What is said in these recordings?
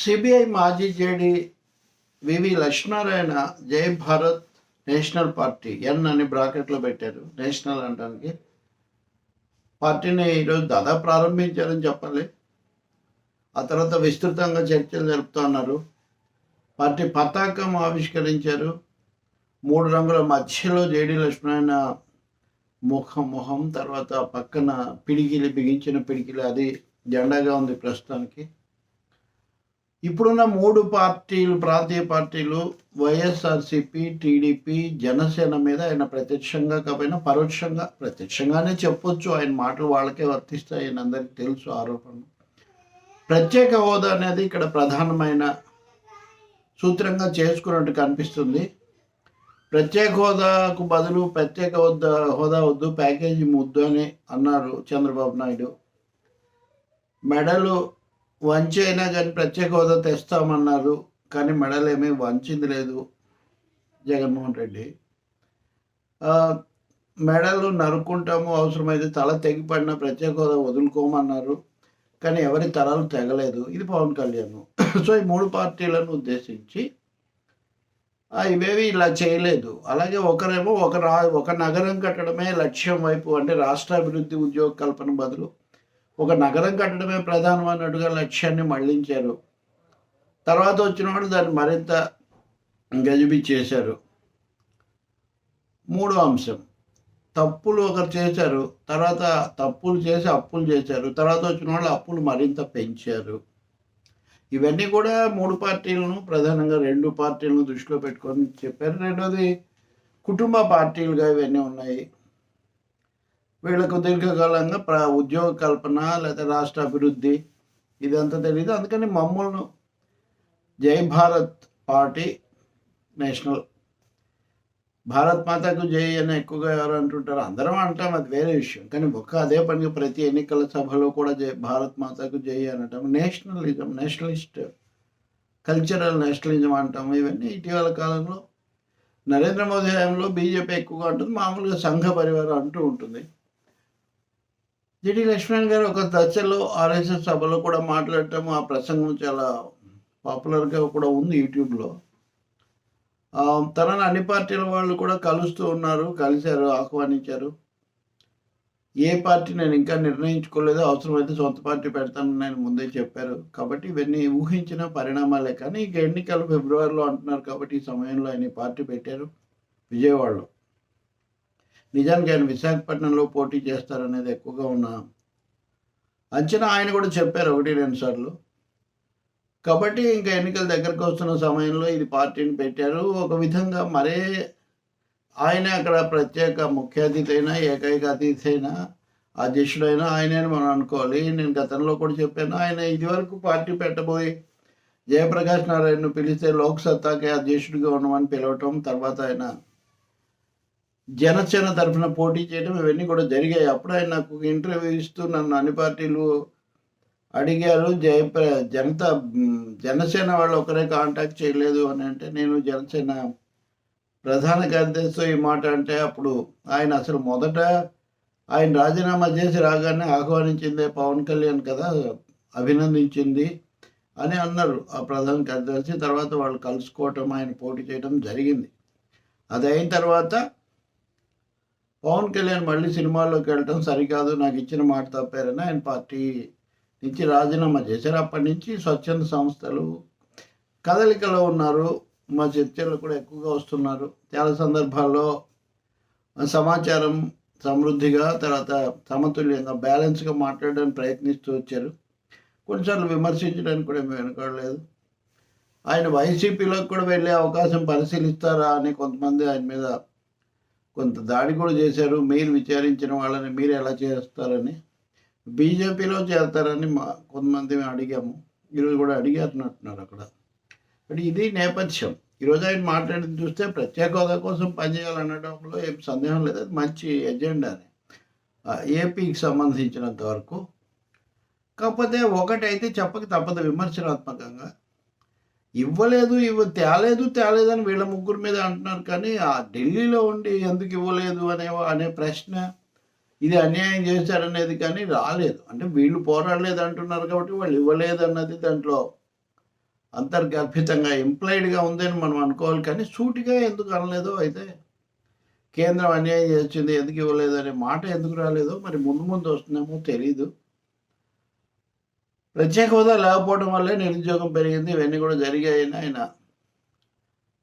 CBI మాజీ JD వివి లక్ష్మీనారాయణ జై Bharat national party ఎన్ అని బ్రాకెట్లో పెట్టారు నేషనల్ అనడానికి. పార్టీని ఈరోజు దాదాపు ప్రారంభించారని చెప్పాలి. ఆ తర్వాత విస్తృతంగా చర్చలు జరుపుతున్నారు పార్టీ పతాకం ఆవిష్కరించారు. మూడు రంగుల మధ్యలో జేడి లక్ష్మీనారాయణ ముఖం మొహం తర్వాత పక్కన పిడికిలి బిగించిన పిడికిలి అది జెండాగా ఉంది ప్రస్తుతానికి. ఇప్పుడున్న మూడు పార్టీలు ప్రాంతీయ పార్టీలు వైఎస్ఆర్సిపి టీడీపీ జనసేన మీద ఆయన ప్రత్యక్షంగా కాకపోయినా పరోక్షంగా ప్రత్యక్షంగానే చెప్పొచ్చు. ఆయన మాటలు వాళ్ళకే వర్తిస్తాయి ఆయన అందరికీ తెలుసు ఆరోపణ ప్రత్యేక హోదా అనేది ఇక్కడ ప్రధానమైన సూత్రంగా చేసుకున్నట్టు కనిపిస్తుంది. ప్రత్యేక హోదాకు బదులు ప్రత్యేక హోదా హోదా వద్దు ప్యాకేజీ ముద్దు అని అన్నారు చంద్రబాబు నాయుడు. మెడలు వంచి అయినా కానీ ప్రత్యేక హోదా తెస్తామన్నారు కానీ మెడలేమీ వంచింది లేదు జగన్మోహన్ రెడ్డి. మెడలు నరుక్కుంటాము అవసరమైతే తల తెగిపడిన ప్రత్యేక హోదా వదులుకోమన్నారు కానీ ఎవరి తరాలు తెగలేదు. ఇది పవన్ కళ్యాణ్. సో ఈ మూడు పార్టీలను ఉద్దేశించి ఇవేవి ఇలా చేయలేదు. అలాగే ఒకరేమో ఒక రా ఒక నగరం కట్టడమే లక్ష్యం వైపు అంటే రాష్ట్ర అభివృద్ధి ఉద్యోగ కల్పన బదులు ఒక నగరం కట్టడమే ప్రధానమైనట్టుగా లక్ష్యాన్ని మళ్ళించారు. తర్వాత వచ్చిన వాడు దాన్ని మరింత గజిబి చేశారు. మూడో అంశం. తప్పులు ఒకరు చేశారు తర్వాత తప్పులు చేసి అప్పులు చేశారు తర్వాత వచ్చిన వాళ్ళు అప్పులు మరింత పెంచారు. ఇవన్నీ కూడా మూడు పార్టీలను ప్రధానంగా రెండు పార్టీలను దృష్టిలో పెట్టుకొని చెప్పారు. రెండోది కుటుంబ పార్టీలుగా ఇవన్నీ ఉన్నాయి. వీళ్ళకు దీర్ఘకాలంగా ప్ర ఉద్యోగ కల్పన లేదా రాష్ట్ర అభివృద్ధి ఇదంతా తెలియదు అందుకని మమ్మల్ని జై భారత్ పార్టీ నేషనల్. భారత్ మాతకు జై అని ఎక్కువగా ఎవరు అంటుంటారు అందరం అంటాం అది వేరే విషయం. కానీ ఒక్క అదే పనిగా ప్రతి ఎన్నికల సభలో కూడా జై భారత్ మాతకు జై అనటం నేషనలిజం నేషనలిస్ట్ కల్చరల్ నేషనలిజం అంటాం. ఇవన్నీ ఇటీవల కాలంలో నరేంద్ర మోదీ హయాంలో బీజేపీ ఎక్కువగా ఉంటుంది మామూలుగా సంఘ పరివారం అంటూ ఉంటుంది. జిడి లక్ష్మణ్ గారు ఒక దశలో ఆర్ఎస్ఎస్ సభలో కూడా మాట్లాడటం ఆ ప్రసంగం చాలా పాపులర్గా కూడా ఉంది యూట్యూబ్లో. తనను అన్ని పార్టీల వాళ్ళు కూడా కలుస్తూ ఉన్నారు కలిశారు ఆహ్వానించారు. ఏ పార్టీ నేను ఇంకా నిర్ణయించుకోలేదు అవసరమైతే సొంత పార్టీ పెడతానని నేను ముందే చెప్పారు. కాబట్టి ఇవన్నీ ఊహించిన పరిణామాలే కానీ ఇక ఎన్నికలు ఫిబ్రవరిలో అంటున్నారు కాబట్టి ఈ సమయంలో ఆయన పార్టీ పెట్టారు విజయవాడలో. నిజానికి ఆయన విశాఖపట్నంలో పోటీ చేస్తారనేది ఎక్కువగా ఉన్న అంచనా ఆయన కూడా చెప్పారు ఒకటి రెండు సార్లు. కాబట్టి ఇంకా ఎన్నికల దగ్గరకు వస్తున్న సమయంలో ఇది పార్టీని పెట్టారు. ఒక విధంగా మరే ఆయన అక్కడ ప్రత్యేక ముఖ్య అతిథి అయినా ఏకైక అతిథి అయినా అధ్యక్షుడైనా ఆయనే అని మనం అనుకోవాలి. నేను గతంలో కూడా చెప్పాను ఆయన ఇదివరకు పార్టీ పెట్టబోయి జయప్రకాష్ నారాయణను పిలిస్తే లోక్సత్తాకే అధ్యక్షుడిగా ఉండమని పిలవటం తర్వాత ఆయన జనసేన తరఫున పోటీ చేయడం ఇవన్నీ కూడా జరిగాయి. అప్పుడు ఆయన నాకు ఇంటర్వ్యూ ఇస్తూ నన్ను అన్ని పార్టీలు అడిగారు. జయప్ర జనతా జనసేన వాళ్ళు ఒకరే కాంటాక్ట్ చేయలేదు అని అంటే నేను జనసేన ప్రధాన కార్యదర్శితో ఈ మాట అంటే అప్పుడు ఆయన అసలు మొదట ఆయన రాజీనామా చేసి రాగానే ఆహ్వానించిందే పవన్ కళ్యాణ్ కదా అభినందించింది అని అన్నారు ఆ ప్రధాన కార్యదర్శి. తర్వాత వాళ్ళు కలుసుకోవటం ఆయన పోటీ చేయడం జరిగింది. అది అయిన తర్వాత పవన్ కళ్యాణ్ మళ్ళీ సినిమాల్లోకి వెళ్ళటం సరికాదు నాకు ఇచ్చిన మాట తప్పారని ఆయన పార్టీ నుంచి రాజీనామా చేశారు. అప్పటి నుంచి స్వచ్ఛంద సంస్థలు కదలికలో ఉన్నారు మా చర్చలు కూడా ఎక్కువగా వస్తున్నారు. చాలా సందర్భాల్లో సమాచారం సమృద్ధిగా తర్వాత సమతుల్యంగా బ్యాలెన్స్గా మాట్లాడడానికి ప్రయత్నిస్తూ వచ్చారు. కొన్నిసార్లు విమర్శించడానికి కూడా మేము వెనుకోవట్లేదు ఆయన వైసీపీలోకి కూడా వెళ్ళే అవకాశం పరిశీలిస్తారా అని కొంతమంది ఆయన మీద కొంత దాడి కూడా చేశారు. మీరు విచారించిన వాళ్ళని మీరు ఎలా చేస్తారని బీజేపీలో చేరతారని మా కొంతమంది మేము అడిగాము. ఈరోజు కూడా అడిగారున్నట్టున్నారు అక్కడ. అంటే ఇది నేపథ్యం. ఈరోజు ఆయన మాట్లాడింది చూస్తే ప్రత్యేక హోదా కోసం పనిచేయాలనడంలో ఏం సందేహం లేదు. అది మంచి ఎజెండా అని ఏపీకి సంబంధించినంత వరకు. కాకపోతే ఒకటైతే చెప్పక తప్పదు విమర్శనాత్మకంగా. ఇవ్వలేదు ఇవ్వ తేలేదు తేలేదని వీళ్ళ ముగ్గురు మీద అంటున్నారు. కానీ ఆ ఢిల్లీలో ఉండి ఎందుకు ఇవ్వలేదు అనే అనే ప్రశ్న ఇది అన్యాయం చేశారనేది కానీ రాలేదు. అంటే వీళ్ళు పోరాడలేదు అంటున్నారు కాబట్టి వాళ్ళు ఇవ్వలేదు అన్నది దాంట్లో అంతర్గర్భితంగా ఇంప్లాయిడ్గా ఉందని మనం అనుకోవాలి. కానీ సూటిగా ఎందుకు అనలేదో అయితే కేంద్రం అన్యాయం చేసింది ఎందుకు ఇవ్వలేదు అనే మాట ఎందుకు రాలేదో మరి ముందు ముందు వస్తుందేమో తెలీదు. ప్రత్యేక హోదా లేకపోవడం వల్లే నిరుద్యోగం పెరిగింది. ఇవన్నీ కూడా జరిగాయని ఆయన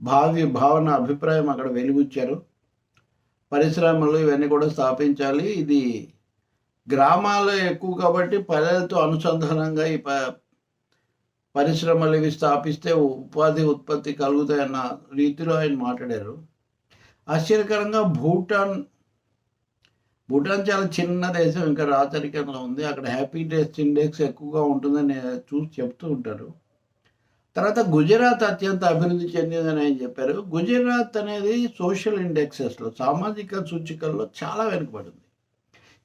భావి భావన అభిప్రాయం అక్కడ వెలుగుచ్చారు పరిశ్రమలు ఇవన్నీ కూడా స్థాపించాలి. ఇది గ్రామాల్లో ఎక్కువ కాబట్టి పల్లెలతో అనుసంధానంగా ఈ ప పరిశ్రమలు ఇవి స్థాపిస్తే ఉపాధి ఉత్పత్తి కలుగుతాయన్న రీతిలో ఆయన మాట్లాడారు. ఆశ్చర్యకరంగా భూటాన్ భూటాన్ చాలా చిన్న దేశం ఇంకా రాచరికంలో ఉంది. అక్కడ హ్యాపీ డెస్ట్ ఇండెక్స్ ఎక్కువగా ఉంటుందని చూసి చెప్తూ ఉంటారు. తర్వాత గుజరాత్ అత్యంత అభివృద్ధి చెందిందని ఆయన చెప్పారు. గుజరాత్ అనేది సోషల్ ఇండెక్సెస్లో సామాజిక సూచికల్లో చాలా వెనుకబడింది.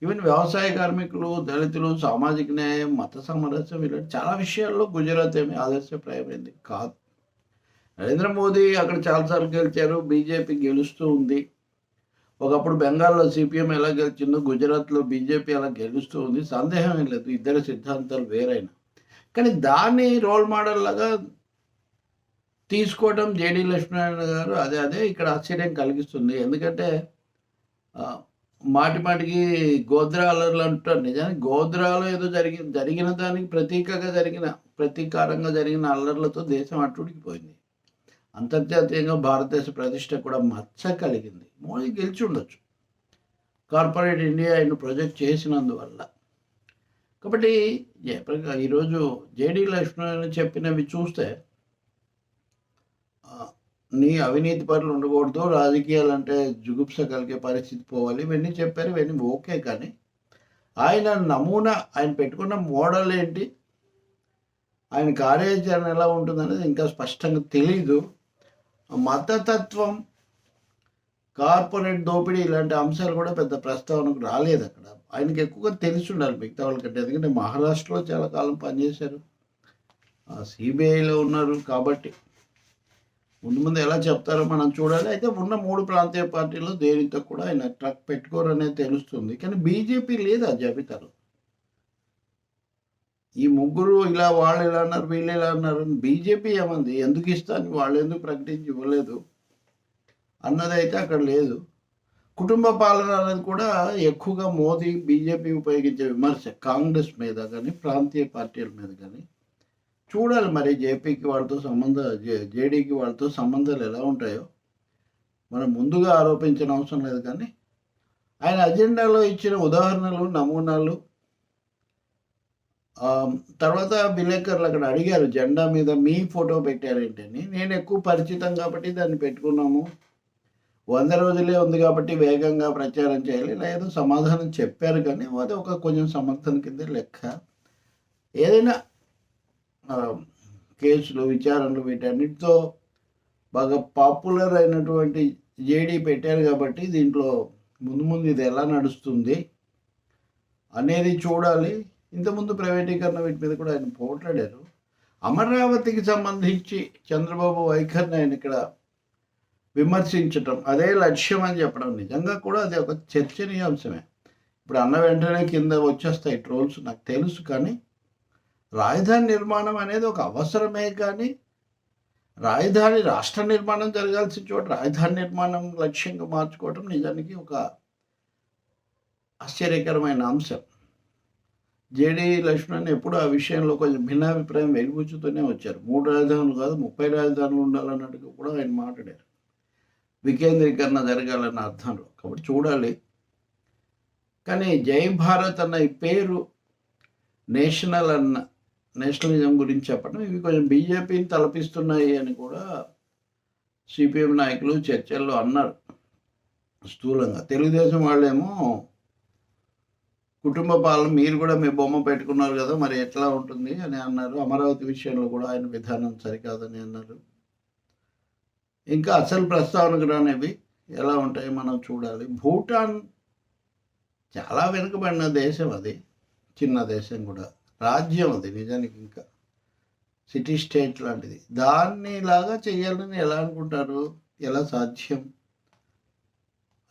ఈవెన్ వ్యవసాయ కార్మికులు దళితులు సామాజిక న్యాయం మత సామరస్యం ఇలాంటి చాలా విషయాల్లో గుజరాత్ ఏమి ఆదర్శప్రాయమైంది కాదు. నరేంద్ర మోదీ అక్కడ చాలాసార్లు గెలిచారు. బీజేపీ గెలుస్తూ ఉంది. ఒకప్పుడు బెంగాల్లో సిపిఎం ఎలా గెలిచిందో గుజరాత్లో బీజేపీ అలా గెలుస్తూ ఉంది. సందేహం ఏం లేదు. ఇద్దరు సిద్ధాంతాలు వేరైనా. కానీ దాన్ని రోల్ మోడల్ లాగా తీసుకోవడం జేడీ లక్ష్మీనారాయణ గారు అదే అదే ఇక్కడ ఆశ్చర్యం కలిగిస్తుంది. ఎందుకంటే మాటిమాటికి మాటి మాటికి గోద్రా అల్లర్లు అంటారు నిజానికి గోద్రాలో ఏదో జరిగి జరిగిన దానికి ప్రతీకగా జరిగిన ప్రతీకారంగా జరిగిన అల్లర్లతో దేశం అట్టుడికిపోయింది అంతర్జాతీయంగా భారతదేశ ప్రతిష్ట కూడా మచ్చ కలిగింది. మోడీ గెలిచి ఉండొచ్చు కార్పొరేట్ ఇండియా ఆయన ప్రొజెక్ట్ చేసినందువల్ల. కాబట్టి జయప్రకా ఈరోజు జేడీ లక్ష్మణ్ చెప్పినవి చూస్తే నీ అవినీతి పనులు ఉండకూడదు రాజకీయాలు అంటే జుగుప్స కలిగే పరిస్థితి పోవాలి ఇవన్నీ చెప్పారు ఇవన్నీ ఓకే కానీ ఆయన నమూనా ఆయన పెట్టుకున్న మోడల్ ఏంటి? ఆయన కార్యాచరణ ఎలా ఉంటుందనేది ఇంకా స్పష్టంగా తెలీదు. మతతత్వం కార్పొరేట్ దోపిడీ ఇలాంటి అంశాలు కూడా పెద్ద ప్రస్తావనకు రాలేదు అక్కడ. ఆయనకి ఎక్కువగా తెలిసి ఉండాలి మిగతా వాళ్ళకంటే ఎందుకంటే మహారాష్ట్రలో చాలా కాలం పనిచేశారు. సిబిఐలో ఉన్నారు కాబట్టి. ముందు ముందు ఎలా చెప్తారో మనం చూడాలి. అయితే ఉన్న మూడు ప్రాంతీయ పార్టీలు దేనితో కూడా ఆయన ట్రక్ పెట్టుకోరనేది తెలుస్తుంది. కానీ బీజేపీ లేదు ఆ జాబితాలో. ఈ ముగ్గురు ఇలా వాళ్ళు ఇలా అన్నారు వీళ్ళు ఇలా అన్నారు బీజేపీ ఏమంది? ఎందుకు ఇస్తాను? వాళ్ళు ఎందుకు ప్రకటించి ఇవ్వలేదు? అన్నది అయితే అక్కడ లేదు. కుటుంబ పాలన అనేది కూడా ఎక్కువగా మోదీ బీజేపీ ఉపయోగించే విమర్శ. కాంగ్రెస్ మీద కానీ ప్రాంతీయ పార్టీల మీద కానీ. చూడాలి మరి జేపీకి వాళ్ళతో సంబంధం జే- జేడీకి వాళ్ళతో సంబంధాలు ఎలా ఉంటాయో. మనం ముందుగా ఆరోపించిన అవసరం లేదు కానీ ఆయన అజెండాలో ఇచ్చిన ఉదాహరణలు నమూనాలు తర్వాత విలేకరులు అక్కడ అడిగారు జెండా మీద మీ ఫోటో పెట్టారేంటని. నేను ఎక్కువ పరిచితం కాబట్టి దాన్ని పెట్టుకున్నాము. వంద రోజులే ఉంది కాబట్టి వేగంగా ప్రచారం చేయాలి లేదా సమాధానం చెప్పారు కానీ అది ఒక కొంచెం సమర్థన కింద లెక్క. ఏదైనా కేసులు విచారణలు వీటన్నిటితో బాగా పాపులర్ అయినటువంటి జేడీ పెట్టారు కాబట్టి దీంట్లో ముందు ముందు ఇది ఎలా నడుస్తుంది అనేది చూడాలి. ఇంతకుముందు ప్రైవేటీకరణ వీటి మీద కూడా ఆయన పోట్లాడారు. అమరావతికి సంబంధించి చంద్రబాబు వైఖరిని ఆయన ఇక్కడ విమర్శించటం అదే లక్ష్యం అని చెప్పడం నిజంగా కూడా అది ఒక చర్చనీయాంశమే. ఇప్పుడు అన్న వెంటనే కింద వచ్చేస్తాయి ట్రోల్స్ నాకు తెలుసు కానీ రాజధాని నిర్మాణం అనేది ఒక అవసరమే కానీ రాజధాని రాష్ట్ర నిర్మాణం జరగాల్సిన చోట రాజధాని నిర్మాణం లక్ష్యంగా మార్చుకోవటం నిజానికి ఒక ఆశ్చర్యకరమైన అంశం. జేడి లక్ష్మణ్ ఎప్పుడు ఆ విషయంలో కొంచెం భిన్నాభిప్రాయం వెలిబుచ్చుతూనే వచ్చారు. మూడు రాజధానులు కాదు ముప్పై రాజధానులు ఉండాలన్నట్టుగా కూడా ఆయన మాట్లాడారు. వికేంద్రీకరణ జరగాలన్న అర్థంలో. కాబట్టి చూడాలి. కానీ జై భారత్ అన్న ఈ పేరు నేషనల్ అన్న నేషనలిజం గురించి చెప్పడం ఇవి కొంచెం బీజేపీని తలపిస్తున్నాయి అని కూడా సిపిఎం నాయకులు చర్చల్లో అన్నారు. స్థూలంగా. తెలుగుదేశం వాళ్ళేమో కుటుంబ పాలన మీరు కూడా మీ బొమ్మ పెట్టుకున్నారు కదా మరి ఎట్లా ఉంటుంది అని అన్నారు. అమరావతి విషయంలో కూడా ఆయన విధానం సరికాదని అన్నారు. ఇంకా అసలు ప్రస్తావనకు రానివి ఎలా ఉంటాయి మనం చూడాలి. భూటాన్ చాలా వెనుకబడిన దేశం అది చిన్న దేశం కూడా. రాజ్యం అది నిజానికి ఇంకా. సిటీ స్టేట్ లాంటిది. దాన్ని ఇలాగా చేయాలని ఎలా అనుకుంటారు? ఎలా సాధ్యం?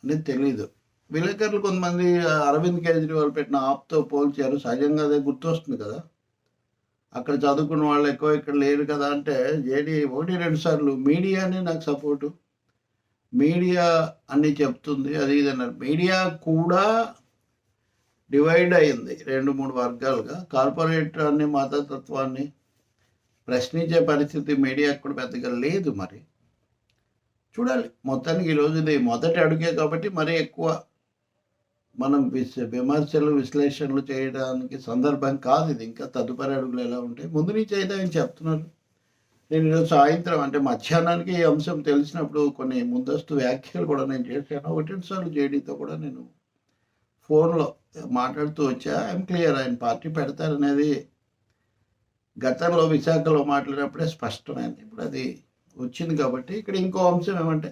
అనేది తెలీదు. విలేకరులు కొంతమంది అరవింద్ కేజ్రీవాల్ పెట్టిన ఆప్తో పోల్చారు సహజంగా అదే గుర్తొస్తుంది కదా. అక్కడ చదువుకున్న వాళ్ళు ఎక్కువ ఇక్కడ లేరు కదా అంటే జేడి ఒకటి రెండు సార్లు మీడియానే నాకు సపోర్టు. మీడియా అన్నీ చెప్తుంది. అది ఇది మీడియా కూడా డివైడ్ అయింది రెండు మూడు వర్గాలుగా. కార్పొరేట్ అన్ని మతతత్వాన్ని ప్రశ్నించే పరిస్థితి మీడియా కూడా పెద్దగా లేదు మరి. చూడాలి. మొత్తానికి ఈరోజు ఇది మొదటి అడుగే కాబట్టి మరీ ఎక్కువ మనం విమర్శలు విశ్లేషణలు చేయడానికి సందర్భం కాదు ఇది. ఇంకా తదుపరి అడుగులు ఎలా ఉంటాయి? ముందు నుంచి అయితే ఆయన చెప్తున్నారు. నేను ఈరోజు సాయంత్రం అంటే మధ్యాహ్నానికి ఈ అంశం తెలిసినప్పుడు కొన్ని ముందస్తు వ్యాఖ్యలు కూడా నేను చేశాను. ఒకటి సార్లు జేడీతో కూడా నేను ఫోన్లో మాట్లాడుతూ వచ్చా. ఐఎమ్ క్లియర్ ఆయన పార్టీ పెడతారనేది గతంలో విశాఖలో మాట్లాడినప్పుడే స్పష్టమైంది. ఇప్పుడు అది వచ్చింది కాబట్టి ఇక్కడ ఇంకో అంశం ఏమంటే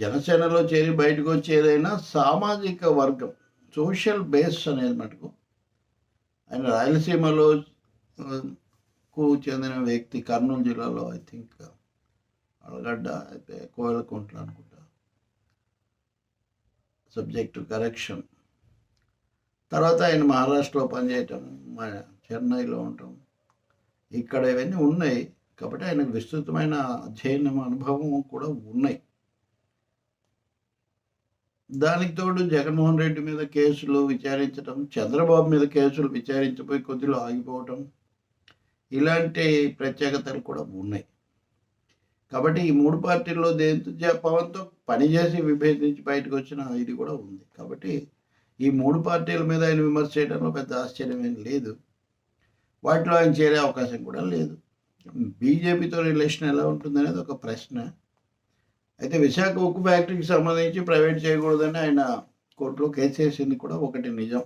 జనసేనలో చేరి బయటకు వచ్చి ఏదైనా సామాజిక వర్గం సోషల్ బేస్ అనేది మటుకు ఆయన రాయలసీమలో కు చెందిన వ్యక్తి కర్నూలు జిల్లాలో ఐ థింక్ అలగడ్డ అయితే కోయలకుంట్ల అనుకుంటా. సబ్జెక్ట్ కరెక్షన్ తర్వాత ఆయన మహారాష్ట్రలో పనిచేయటం మా చెన్నైలో ఉండటం. ఇక్కడ ఇవన్నీ ఉన్నాయి కాబట్టి ఆయనకు విస్తృతమైన అధ్యయనం అనుభవం కూడా ఉన్నాయి. దానికి తోడు జగన్మోహన్ రెడ్డి మీద కేసులు విచారించడం చంద్రబాబు మీద కేసులు విచారించబోయి కొద్దిలో ఆగిపోవటం ఇలాంటి ప్రత్యేకతలు కూడా ఉన్నాయి. కాబట్టి ఈ మూడు పార్టీల్లో దేంతో పవన్తో పనిచేసి విభేదించి బయటకు వచ్చిన ఇది కూడా ఉంది. కాబట్టి ఈ మూడు పార్టీల మీద ఆయన విమర్శ చేయడంలో పెద్ద ఆశ్చర్యం ఏం లేదు. వాటిలో ఆయన చేరే అవకాశం కూడా లేదు. బీజేపీతో రిలేషన్ ఎలా ఉంటుంది అనేది ఒక ప్రశ్న. అయితే విశాఖ ఉక్కు ఫ్యాక్టరీకి సంబంధించి ప్రైవేట్ చేయకూడదని ఆయన కోర్టులో కేసు వేసింది కూడా ఒకటి నిజం.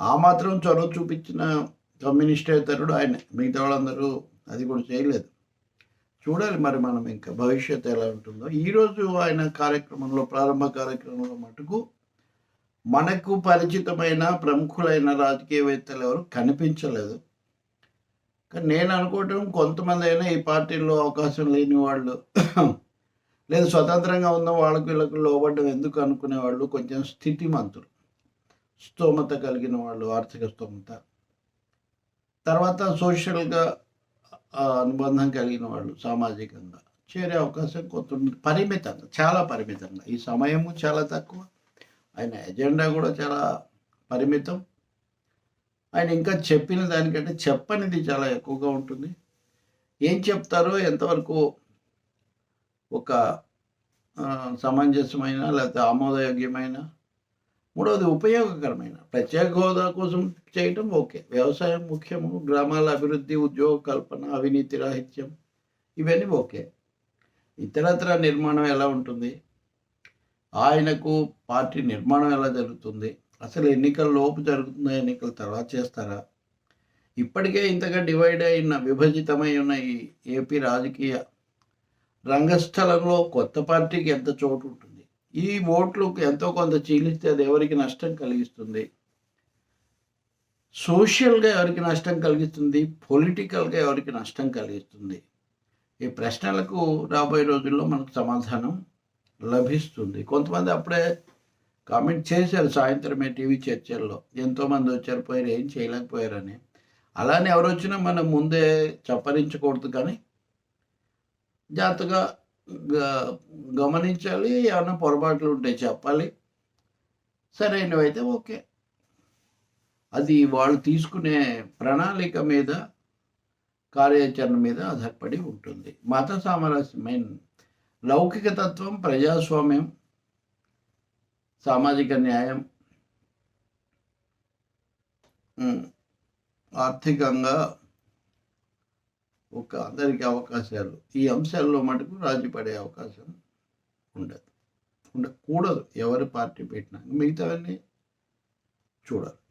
ఆ మాత్రం చొరవ చూపించిన కమ్యూనిస్టేతరుడు ఆయన. మిగతా వాళ్ళందరూ అది కూడా చేయలేదు. చూడాలి మరి మనం ఇంకా భవిష్యత్తు ఎలా ఉంటుందో. ఈరోజు ఆయన కార్యక్రమంలో ప్రారంభ కార్యక్రమంలో మటుకు మనకు పరిచితమైన ప్రముఖులైన రాజకీయవేత్తలు ఎవరు కనిపించలేదు. కానీ నేను అనుకోవటం కొంతమంది అయినా ఈ పార్టీల్లో అవకాశం లేని వాళ్ళు లేదు స్వతంత్రంగా ఉన్న వాళ్ళకు వీళ్ళకు లోబడ్డం ఎందుకు అనుకునే వాళ్ళు కొంచెం స్థితిమంతులు. స్తోమత కలిగిన వాళ్ళు ఆర్థిక స్తోమత తర్వాత సోషల్గా అనుబంధం కలిగిన వాళ్ళు సామాజికంగా చేరే అవకాశం కొంత పరిమితంగా చాలా పరిమితంగా. ఈ సమయము చాలా తక్కువ. ఆయన ఎజెండా కూడా చాలా పరిమితం. ఆయన ఇంకా చెప్పిన దానికంటే చెప్పనిది చాలా ఎక్కువగా ఉంటుంది. ఏం చెప్తారో ఎంతవరకు ఒక సమంజసమైన లేకపోతే ఆమోదయోగ్యమైన. మూడవది ఉపయోగకరమైన. ప్రత్యేక హోదా కోసం చేయటం ఓకే. వ్యవసాయం ముఖ్యము గ్రామాల అభివృద్ధి ఉద్యోగ కల్పన అవినీతి రాహిత్యం ఇవన్నీ ఓకే. ఇతరత్ర నిర్మాణం ఎలా ఉంటుంది? ఆయనకు పార్టీ నిర్మాణం ఎలా జరుగుతుంది? అసలు ఎన్నికల లోపు జరుగుతుందా? ఎన్నికల తర్వాత చేస్తారా? ఇప్పటికే ఇంతగా డివైడ్ అయిన విభజితమై ఉన్న ఈ ఏపీ రాజకీయ రంగస్థలంలో కొత్త పార్టీకి ఎంత చోటు ఉంటుంది? ఈ ఓట్లు ఎంతో కొంత చీలిస్తే అది ఎవరికి నష్టం కలిగిస్తుంది? సోషల్గా ఎవరికి నష్టం కలిగిస్తుంది? పొలిటికల్గా ఎవరికి నష్టం కలిగిస్తుంది? ఈ ప్రశ్నలకు రాబోయే రోజుల్లో మనకు సమాధానం లభిస్తుంది. కొంతమంది అప్పుడే కామెంట్ చేశారు సాయంత్రమే టీవీ చర్చల్లో. ఎంతోమంది వచ్చారు పోయారు ఏం చేయలేకపోయారని. అలానే ఎవరు వచ్చినా మనం ముందే చప్పరించకూడదు కానీ జాగ్రత్తగా గ- గమనించాలి ఏమైనా పొరపాట్లు ఉంటే చెప్పాలి. సరైనవైతే ఓకే. అది వాళ్ళు తీసుకునే ప్రణాళిక మీద కార్యాచరణ మీద ఆధారపడి ఉంటుంది. మత సామరస్యం మెయిన్ లౌకిక తత్వం ప్రజాస్వామ్యం సామాజిక న్యాయం ఆర్థికంగా ఒక అందరికీ అవకాశాలు. ఈ అంశాల్లో మటుకు రాజీ పడే అవకాశం ఉండదు. ఉండకూడదు. ఎవరి పార్టీ పెట్టినా మిగతావన్నీ చూడాలి.